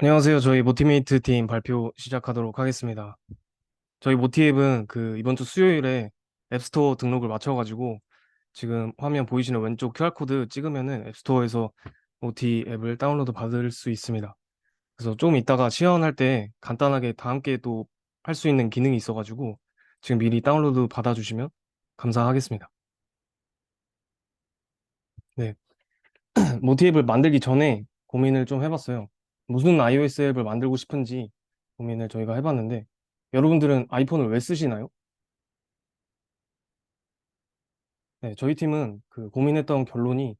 안녕하세요. 저희 모티메이트 팀 발표 시작하도록 하겠습니다. 저희 모티앱은 그 이번 주 수요일에 앱스토어 등록을 마쳐가지고 지금 화면 보이시는 왼쪽 QR코드 찍으면은 앱스토어에서 모티 앱을 다운로드 받을 수 있습니다. 그래서 좀 이따가 시연할 때 간단하게 다 함께 또 할 수 있는 기능이 있어가지고 지금 미리 다운로드 받아주시면 감사하겠습니다. 네. 모티 앱을 만들기 전에 고민을 좀 해봤어요. 무슨 iOS 앱을 만들고 싶은지 고민을 저희가 해봤는데, 여러분들은 아이폰을 왜 쓰시나요? 네, 저희 팀은 그 고민했던 결론이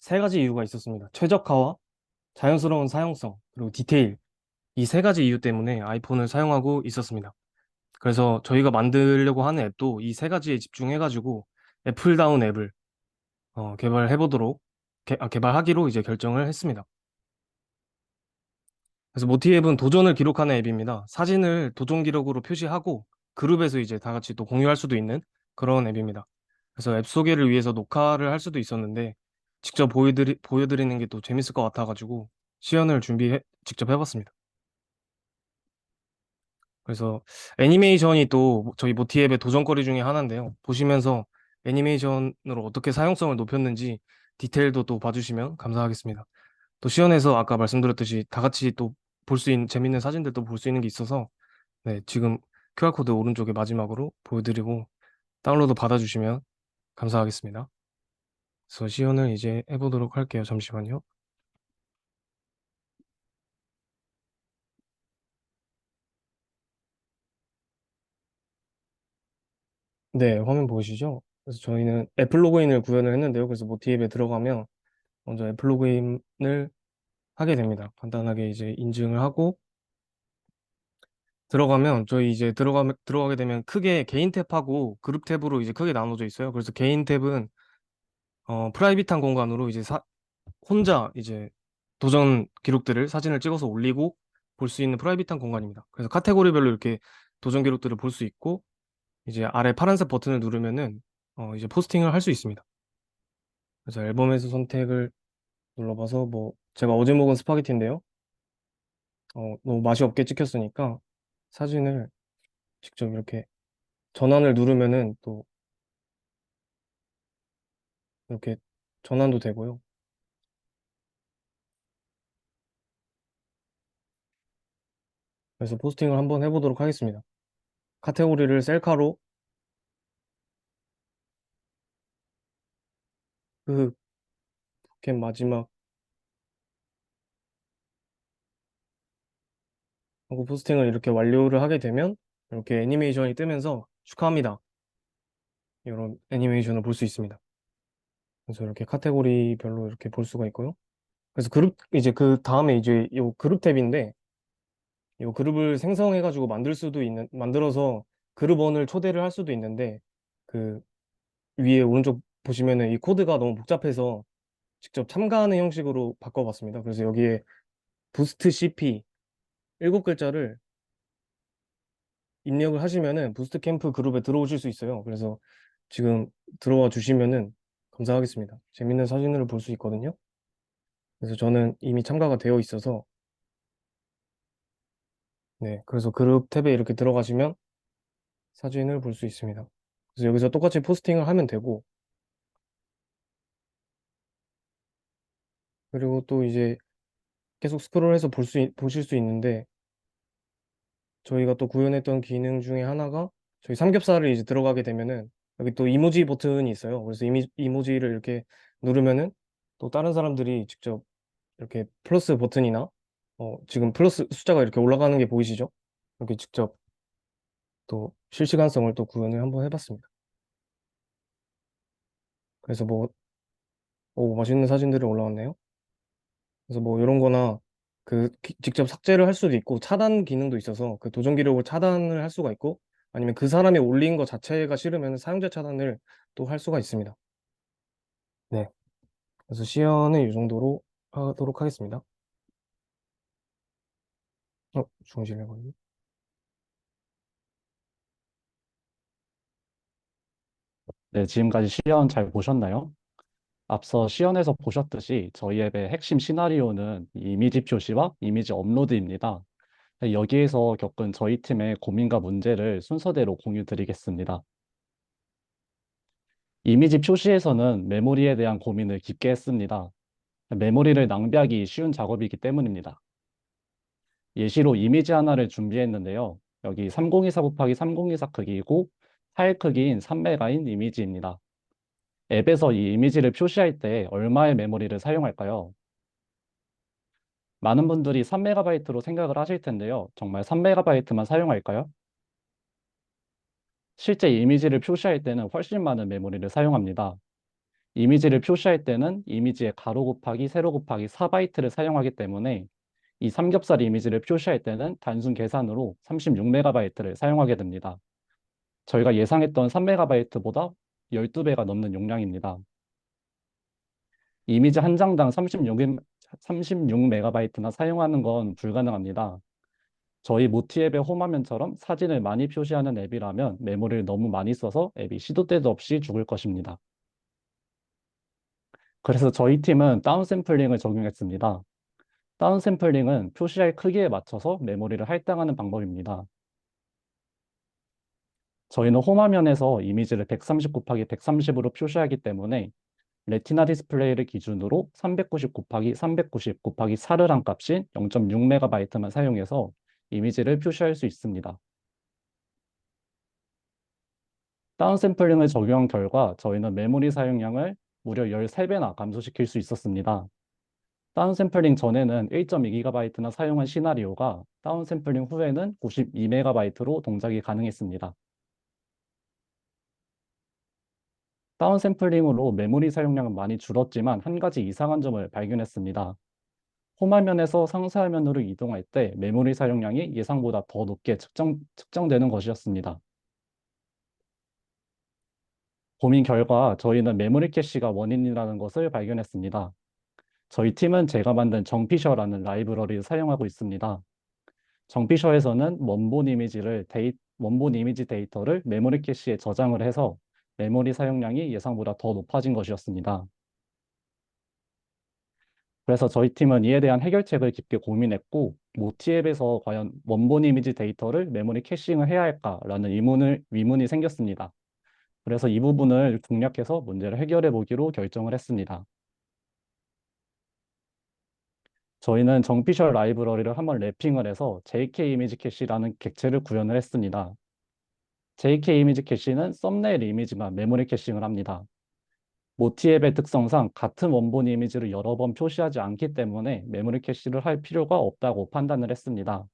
세 가지 이유가 있었습니다. 최적화와 자연스러운 사용성, 그리고 디테일. 이 세 가지 이유 때문에 아이폰을 사용하고 있었습니다. 그래서 저희가 만들려고 하는 앱도 이 세 가지에 집중해가지고 애플다운 앱을 어, 개발해보도록, 개, 아, 개발하기로 이제 결정을 했습니다. 그래서 모티 앱은 도전을 기록하는 앱입니다. 사진을 도전 기록으로 표시하고 그룹에서 이제 다 같이 또 공유할 수도 있는 그런 앱입니다. 그래서 앱 소개를 위해서 녹화를 할 수도 있었는데 직접 보여드리, 보여드리는 게 또 재밌을 것 같아가지고 시연을 준비해 직접 해봤습니다. 그래서 애니메이션이 또 저희 모티앱의 도전거리 중에 하나인데요. 보시면서 애니메이션으로 어떻게 사용성을 높였는지 디테일도 또 봐주시면 감사하겠습니다. 또 시연에서 아까 말씀드렸듯이 다 같이 또 볼 수 있는 재밌는 사진들도 볼 수 있는 게 있어서 네, 지금 QR코드 오른쪽에 마지막으로 보여드리고 다운로드 받아주시면 감사하겠습니다. 그래서 시연을 이제 해보도록 할게요. 잠시만요. 네, 화면 보이시죠? 그래서 저희는 애플 로그인을 구현을 했는데요. 그래서 모티앱에 들어가면 먼저 애플 로그인을 하게 됩니다. 간단하게 이제 인증을 하고 들어가면 저희 이제 들어가 들어가게 되면 크게 개인 탭하고 그룹 탭으로 이제 크게 나눠져 있어요. 그래서 개인 탭은 어 프라이빗한 공간으로 이제 사, 혼자 이제 도전 기록들을 사진을 찍어서 올리고 볼 수 있는 프라이빗한 공간입니다. 그래서 카테고리별로 이렇게 도전 기록들을 볼 수 있고 이제 아래 파란색 버튼을 누르면은 어 이제 포스팅을 할 수 있습니다. 그래서 앨범에서 선택을 눌러봐서 뭐 제가 어제 먹은 스파게티인데요. 어 너무 맛이 없게 찍혔으니까 사진을 직접 이렇게 전환을 누르면은 또 이렇게 전환도 되고요. 그래서 포스팅을 한번 해보도록 하겠습니다. 카테고리를 셀카로 그캡 마지막 하고 포스팅을 이렇게 완료를 하게 되면 이렇게 애니메이션이 뜨면서 축하합니다. 이런 애니메이션을 볼 수 있습니다. 그래서 이렇게 카테고리별로 이렇게 볼 수가 있고요. 그래서 그룹 이제 그 다음에 이제 요 그룹 탭인데 요 그룹을 생성해 가지고 만들 수도 있는 만들어서 그룹원을 초대를 할 수도 있는데 그 위에 오른쪽 보시면은 이 코드가 너무 복잡해서 직접 참가하는 형식으로 바꿔봤습니다. 그래서 여기에 부스트 CP 일곱 글자를 입력을 하시면은 부스트 캠프 그룹에 들어오실 수 있어요. 그래서 지금 들어와 주시면은 감사하겠습니다. 재밌는 사진을 볼 수 있거든요. 그래서 저는 이미 참가가 되어 있어서 네, 그래서 그룹 탭에 이렇게 들어가시면 사진을 볼 수 있습니다. 그래서 여기서 똑같이 포스팅을 하면 되고 그리고 또 이제 계속 스크롤해서 볼 수, 보실 수 있는데 저희가 또 구현했던 기능 중에 하나가 저희 삼겹살을 이제 들어가게 되면은 여기 또 이모지 버튼이 있어요. 그래서 이미, 이모지를 이렇게 누르면은 또 다른 사람들이 직접 이렇게 플러스 버튼이나 어, 지금 플러스 숫자가 이렇게 올라가는 게 보이시죠? 이렇게 직접 또 실시간성을 또 구현을 한번 해봤습니다. 그래서 뭐, 오, 맛있는 사진들이 올라왔네요. 그래서 뭐 이런 거나 그 기- 직접 삭제를 할 수도 있고 차단 기능도 있어서 그 도전 기록을 차단을 할 수가 있고 아니면 그 사람이 올린 거 자체가 싫으면 사용자 차단을 또 할 수가 있습니다. 네. 그래서 시연은 이 정도로 하도록 하겠습니다. 어, 중실해 버리 네, 지금까지 시연 잘 보셨나요? 앞서 시연에서 보셨듯이 저희 앱의 핵심 시나리오는 이미지 표시와 이미지 업로드입니다. 여기에서 겪은 저희 팀의 고민과 문제를 순서대로 공유 드리겠습니다. 이미지 표시에서는 메모리에 대한 고민을 깊게 했습니다. 메모리를 낭비하기 쉬운 작업이기 때문입니다. 예시로 이미지 하나를 준비했는데요. 여기 3024 곱하기 3024 크기이고 파일 크기인 3메가인 이미지입니다. 앱에서 이 이미지를 표시할 때 얼마의 메모리를 사용할까요? 많은 분들이 3메가바이트로 생각을 하실 텐데요. 정말 3메가바이트만 사용할까요? 실제 이미지를 표시할 때는 훨씬 많은 메모리를 사용합니다. 이미지를 표시할 때는 이미지의 가로 곱하기 세로 곱하기 4바이트를 사용하기 때문에 이 삼겹살 이미지를 표시할 때는 단순 계산으로 36메가바이트를 사용하게 됩니다. 저희가 예상했던 3메가바이트보다 12배가 넘는 용량입니다. 이미지 한 장당 36, 36메가바이트나 사용하는 건 불가능합니다. 저희 모티앱의 홈화면처럼 사진을 많이 표시하는 앱이라면 메모리를 너무 많이 써서 앱이 시도 때도 없이 죽을 것입니다. 그래서 저희 팀은 다운샘플링을 적용했습니다. 다운샘플링은 표시할 크기에 맞춰서 메모리를 할당하는 방법입니다. 저희는 홈화면에서 이미지를 130 곱하기 130으로 표시하기 때문에 레티나 디스플레이를 기준으로 390 곱하기 390 곱하기 4를 한 값인 0.6MB만 사용해서 이미지를 표시할 수 있습니다. 다운샘플링을 적용한 결과 저희는 메모리 사용량을 무려 13배나 감소시킬 수 있었습니다. 다운샘플링 전에는 1.2GB나 사용한 시나리오가 다운샘플링 후에는 92MB로 동작이 가능했습니다. 다운 샘플링으로 메모리 사용량은 많이 줄었지만 한 가지 이상한 점을 발견했습니다. 홈화면에서 상세화면으로 이동할 때 메모리 사용량이 예상보다 더 높게 측정, 측정되는 것이었습니다. 고민 결과 저희는 메모리 캐시가 원인이라는 것을 발견했습니다. 저희 팀은 제가 만든 정피셔라는 라이브러리를 사용하고 있습니다. 정피셔에서는 원본 이미지를 데이, 원본 이미지 데이터를 메모리 캐시에 저장을 해서 메모리 사용량이 예상보다 더 높아진 것이었습니다. 그래서 저희 팀은 이에 대한 해결책을 깊게 고민했고 모티앱에서 과연 원본 이미지 데이터를 메모리 캐싱을 해야 할까라는 의문을, 의문이 생겼습니다. 그래서 이 부분을 공략해서 문제를 해결해 보기로 결정을 했습니다. 저희는 정피셜 라이브러리를 한번 랩핑을 해서 JK 이미지 캐시라는 객체를 구현을 했습니다. JK 이미지 캐시는 썸네일 이미지만 메모리 캐싱을 합니다. 모티앱의 특성상 같은 원본 이미지를 여러 번 표시하지 않기 때문에 메모리 캐시를 할 필요가 없다고 판단을 했습니다.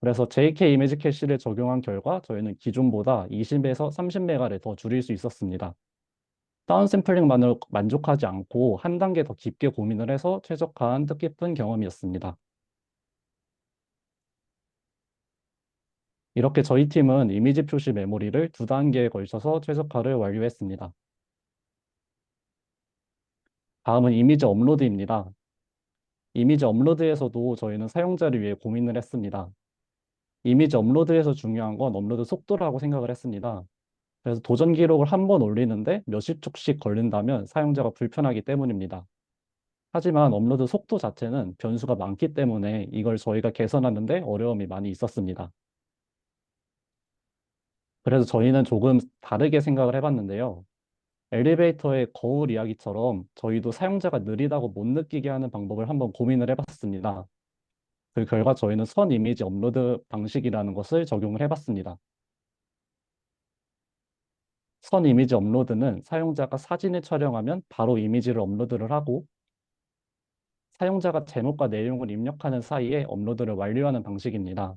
그래서 JK 이미지 캐시를 적용한 결과 저희는 기존보다 20에서 30메가를 더 줄일 수 있었습니다. 다운샘플링만으로 만족하지 않고 한 단계 더 깊게 고민을 해서 최적화한 뜻깊은 경험이었습니다. 이렇게 저희 팀은 이미지 표시 메모리를 두 단계에 걸쳐서 최적화를 완료했습니다. 다음은 이미지 업로드입니다. 이미지 업로드에서도 저희는 사용자를 위해 고민을 했습니다. 이미지 업로드에서 중요한 건 업로드 속도라고 생각을 했습니다. 그래서 도전 기록을 한 번 올리는데 몇십 초씩 걸린다면 사용자가 불편하기 때문입니다. 하지만 업로드 속도 자체는 변수가 많기 때문에 이걸 저희가 개선하는데 어려움이 많이 있었습니다. 그래서 저희는 조금 다르게 생각을 해봤는데요. 엘리베이터의 거울 이야기처럼 저희도 사용자가 느리다고 못 느끼게 하는 방법을 한번 고민을 해봤습니다. 그 결과 저희는 선 이미지 업로드 방식이라는 것을 적용을 해봤습니다. 선 이미지 업로드는 사용자가 사진을 촬영하면 바로 이미지를 업로드를 하고 사용자가 제목과 내용을 입력하는 사이에 업로드를 완료하는 방식입니다.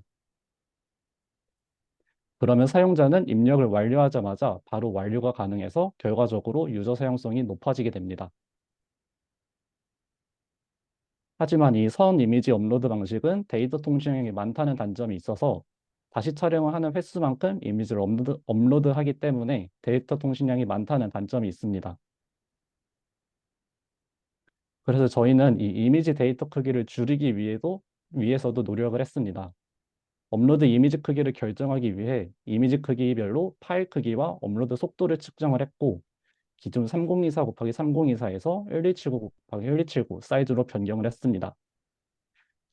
그러면 사용자는 입력을 완료하자마자 바로 완료가 가능해서 결과적으로 유저 사용성이 높아지게 됩니다. 하지만 이 선 이미지 업로드 방식은 데이터 통신량이 많다는 단점이 있어서 다시 촬영을 하는 횟수만큼 이미지를 업로드, 업로드하기 때문에 데이터 통신량이 많다는 단점이 있습니다. 그래서 저희는 이 이미지 데이터 크기를 줄이기 위해도, 위해서도 노력을 했습니다. 업로드 이미지 크기를 결정하기 위해 이미지 크기별로 파일 크기와 업로드 속도를 측정을 했고 기존 3024 곱하기 3024에서 1279 곱하기 1279 사이즈로 변경을 했습니다.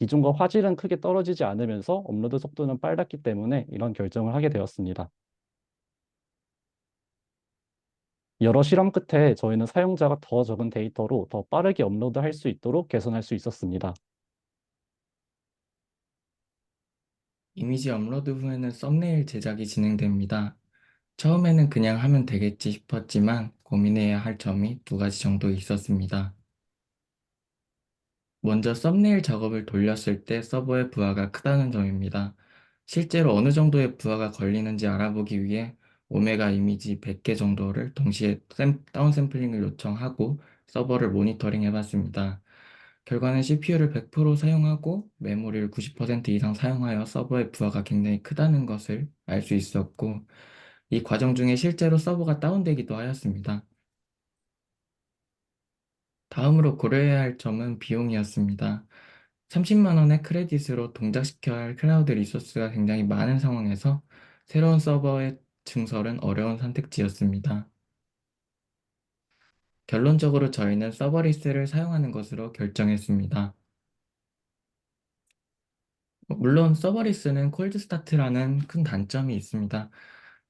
기존과 화질은 크게 떨어지지 않으면서 업로드 속도는 빨랐기 때문에 이런 결정을 하게 되었습니다. 여러 실험 끝에 저희는 사용자가 더 적은 데이터로 더 빠르게 업로드할 수 있도록 개선할 수 있었습니다. 이미지 업로드 후에는 썸네일 제작이 진행됩니다. 처음에는 그냥 하면 되겠지 싶었지만 고민해야 할 점이 두 가지 정도 있었습니다. 먼저 썸네일 작업을 돌렸을 때 서버의 부하가 크다는 점입니다. 실제로 어느 정도의 부하가 걸리는지 알아보기 위해 오메가 이미지 100개 정도를 동시에 샘- 다운 샘플링을 요청하고 서버를 모니터링 해봤습니다. 결과는 CPU를 100% 사용하고 메모리를 90% 이상 사용하여 서버의 부하가 굉장히 크다는 것을 알 수 있었고, 이 과정 중에 실제로 서버가 다운되기도 하였습니다. 다음으로 고려해야 할 점은 비용이었습니다. 30만 원의 크레딧으로 동작시켜야 할 클라우드 리소스가 굉장히 많은 상황에서 새로운 서버의 증설은 어려운 선택지였습니다. 결론적으로 저희는 서버리스를 사용하는 것으로 결정했습니다. 물론 서버리스는 콜드 스타트라는 큰 단점이 있습니다.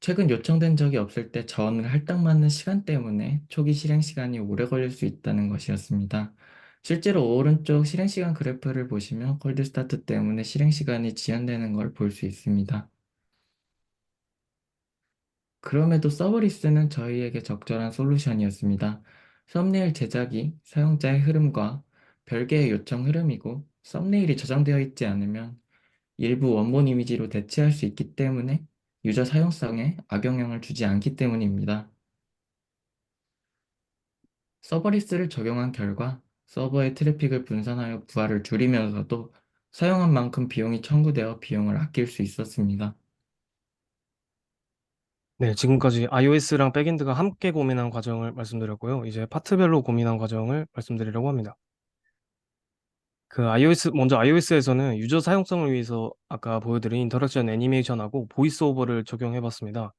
최근 요청된 적이 없을 때 자원을 할당받는 시간 때문에 초기 실행 시간이 오래 걸릴 수 있다는 것이었습니다. 실제로 오른쪽 실행 시간 그래프를 보시면 콜드 스타트 때문에 실행 시간이 지연되는 걸 볼 수 있습니다. 그럼에도 서버리스는 저희에게 적절한 솔루션이었습니다. 썸네일 제작이 사용자의 흐름과 별개의 요청 흐름이고 썸네일이 저장되어 있지 않으면 일부 원본 이미지로 대체할 수 있기 때문에 유저 사용성에 악영향을 주지 않기 때문입니다. 서버리스를 적용한 결과 서버의 트래픽을 분산하여 부하를 줄이면서도 사용한 만큼 비용이 청구되어 비용을 아낄 수 있었습니다. 네, 지금까지 iOS랑 백엔드가 함께 고민한 과정을 말씀드렸고요. 이제 파트별로 고민한 과정을 말씀드리려고 합니다. 그 iOS, 먼저 iOS에서는 유저 사용성을 위해서 아까 보여드린 인터랙션 애니메이션하고 보이스 오버를 적용해 봤습니다.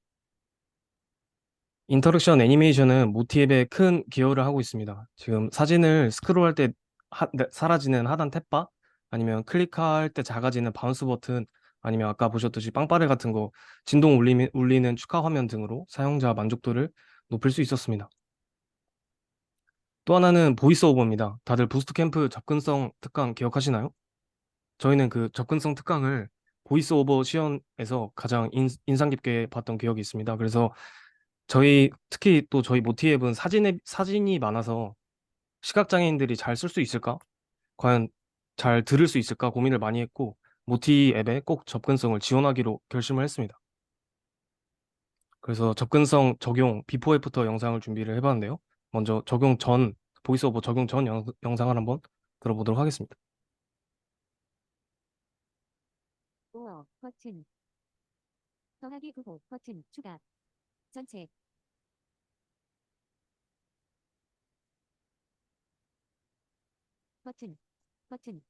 인터랙션 애니메이션은 모티앱에 큰 기여를 하고 있습니다. 지금 사진을 스크롤할 때 하- 네, 사라지는 하단 탭바, 아니면 클릭할 때 작아지는 바운스 버튼, 아니면 아까 보셨듯이 빵빠레 같은 거 진동 울리는, 울리는 축하 화면 등으로 사용자 만족도를 높일 수 있었습니다. 또 하나는 보이스 오버입니다. 다들 부스트 캠프 접근성 특강 기억하시나요? 저희는 그 접근성 특강을 보이스 오버 시연에서 가장 인, 인상 깊게 봤던 기억이 있습니다. 그래서 저희 특히 또 저희 모티앱은 사진에 사진이 많아서 시각장애인들이 잘 쓸 수 있을까? 과연 잘 들을 수 있을까 고민을 많이 했고 모티 앱에 꼭 접근성을 지원하기로 결심을 했습니다. 그래서 접근성 적용 비포 애프터 영상을 준비를 해봤는데요. 먼저 적용 전 보이스오버 적용 전 영, 영상을 한번 들어보도록 하겠습니다. 오어 버튼 더하기 9호 버튼 추가 전체 버튼 버튼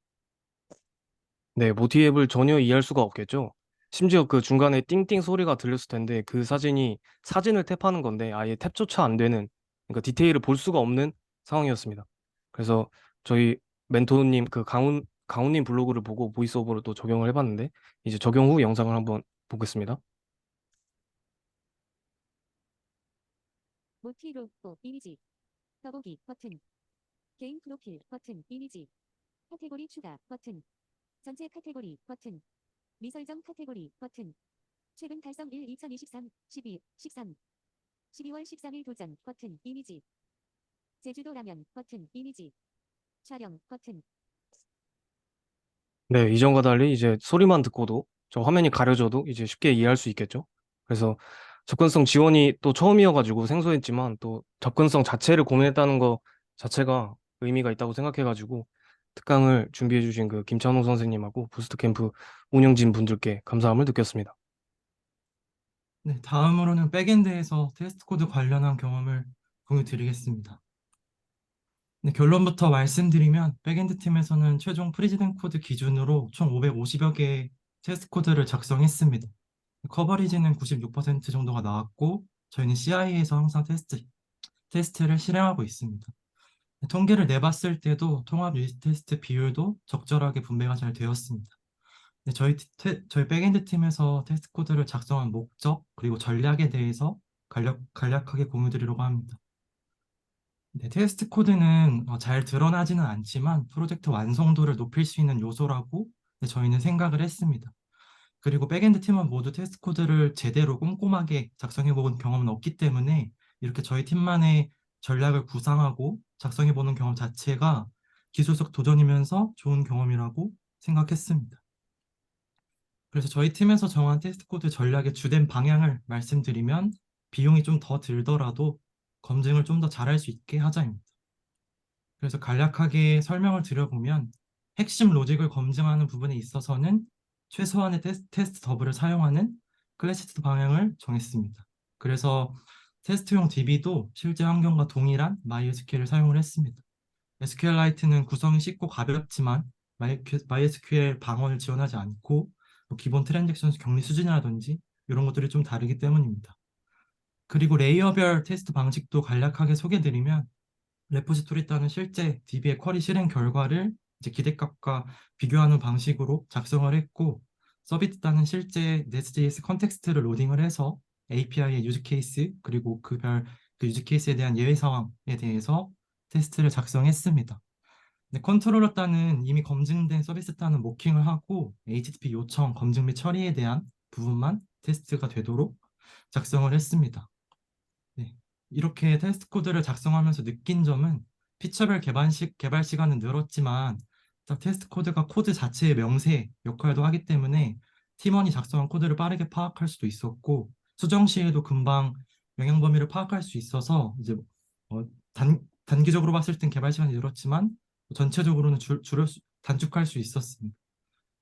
네, 모티앱을 전혀 이해할 수가 없겠죠. 심지어 그 중간에 띵띵 소리가 들렸을 텐데 그 사진이 사진을 탭하는 건데 아예 탭조차 안 되는 그러니까 디테일을 볼 수가 없는 상황이었습니다. 그래서 저희 멘토님 그 강훈 강훈님 블로그를 보고 보이스오버를 또 적용을 해 봤는데 이제 적용 후 영상을 한번 보겠습니다. 모티 로고 이미지 더보기 버튼 개인 프로필 버튼 이미지 카테고리 추가 버튼 전체 카테고리 버튼. 미설정 카테고리 버튼. 최근 달성 1 2023 12 13 12월 13일 도전 버튼 이미지. 제주도 라면 버튼 이미지. 촬영 버튼. 네, 이전과 달리 이제 소리만 듣고도 저 화면이 가려져도 이제 쉽게 이해할 수 있겠죠. 그래서 접근성 지원이 또 처음이어가지고 생소했지만 또 접근성 자체를 고민했다는 거 자체가 의미가 있다고 생각해가지고 특강을 준비해 주신 그 김찬호 선생님하고 부스트 캠프 운영진 분들께 감사함을 느꼈습니다. 네, 다음으로는 백엔드에서 테스트 코드 관련한 경험을 공유 드리겠습니다. 네, 결론부터 말씀드리면 백엔드 팀에서는 최종 프리지덴 코드 기준으로 총 550여 개의 테스트 코드를 작성했습니다. 커버리지는 96% 정도가 나왔고 저희는 CI에서 항상 테스트 테스트를 실행하고 있습니다. 통계를 내봤을 때도 통합 유닛 테스트 비율도 적절하게 분배가 잘 되었습니다. 네, 저희 테- 저희 백엔드 팀에서 테스트 코드를 작성한 목적 그리고 전략에 대해서 간략, 간략하게 공유드리려고 합니다. 네, 테스트 코드는 어, 잘 드러나지는 않지만 프로젝트 완성도를 높일 수 있는 요소라고 네, 저희는 생각을 했습니다. 그리고 백엔드 팀원 모두 테스트 코드를 제대로 꼼꼼하게 작성해 본 경험은 없기 때문에 이렇게 저희 팀만의 전략을 구상하고 작성해 보는 경험 자체가 기술적 도전이면서 좋은 경험이라고 생각했습니다. 그래서 저희 팀에서 정한 테스트 코드 전략의 주된 방향을 말씀드리면 비용이 좀 더 들더라도 검증을 좀 더 잘할 수 있게 하자입니다. 그래서 간략하게 설명을 드려보면 핵심 로직을 검증하는 부분에 있어서는 최소한의 테스트, 더블을 사용하는 클래시트 방향을 정했습니다. 그래서 테스트용 DB도 실제 환경과 동일한 MySQL을 사용을 했습니다. SQLite는 구성이 쉽고 가볍지만 MySQL 방언을 지원하지 않고 뭐 기본 트랜잭션 격리 수준이라든지 이런 것들이 좀 다르기 때문입니다. 그리고 레이어별 테스트 방식도 간략하게 소개드리면 레포지토리 따는 실제 DB의 쿼리 실행 결과를 이제 기대값과 비교하는 방식으로 작성을 했고 서비스 따는 실제 Nest.js 컨텍스트를 로딩을 해서 API의 유즈 케이스 그리고 그별 그 유즈 케이스에 대한 예외 상황에 대해서 테스트를 작성했습니다. 네, 컨트롤러 따는 이미 검증된 서비스 따는 모킹을 하고 HTTP 요청 검증 및 처리에 대한 부분만 테스트가 되도록 작성을 했습니다. 네, 이렇게 테스트 코드를 작성하면서 느낀 점은 피처별 개발, 시, 개발 시간은 늘었지만 딱 테스트 코드가 코드 자체의 명세 역할도 하기 때문에 팀원이 작성한 코드를 빠르게 파악할 수도 있었고 수정 시에도 금방 영향 범위를 파악할 수 있어서 이제 어, 단, 단기적으로 봤을 땐 개발 시간이 늘었지만 전체적으로는 줄, 수- 단축할 수 있었습니다.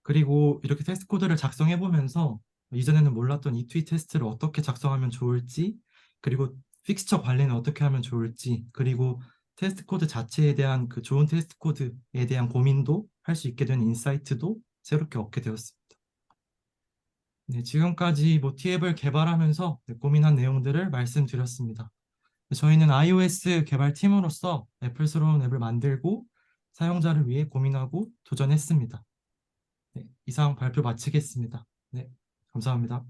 그리고 이렇게 테스트 코드를 작성해 보면서 이전에는 몰랐던 E2E 테스트를 어떻게 작성하면 좋을지 그리고 픽스처 관리는 어떻게 하면 좋을지 그리고 테스트 코드 자체에 대한 그 좋은 테스트 코드에 대한 고민도 할 수 있게 된 인사이트도 새롭게 얻게 되었습니다. 네, 지금까지 모티앱을 개발하면서 네, 고민한 내용들을 말씀드렸습니다. 저희는 iOS 개발팀으로서 애플스러운 앱을 만들고 사용자를 위해 고민하고 도전했습니다. 네, 이상 발표 마치겠습니다. 네, 감사합니다.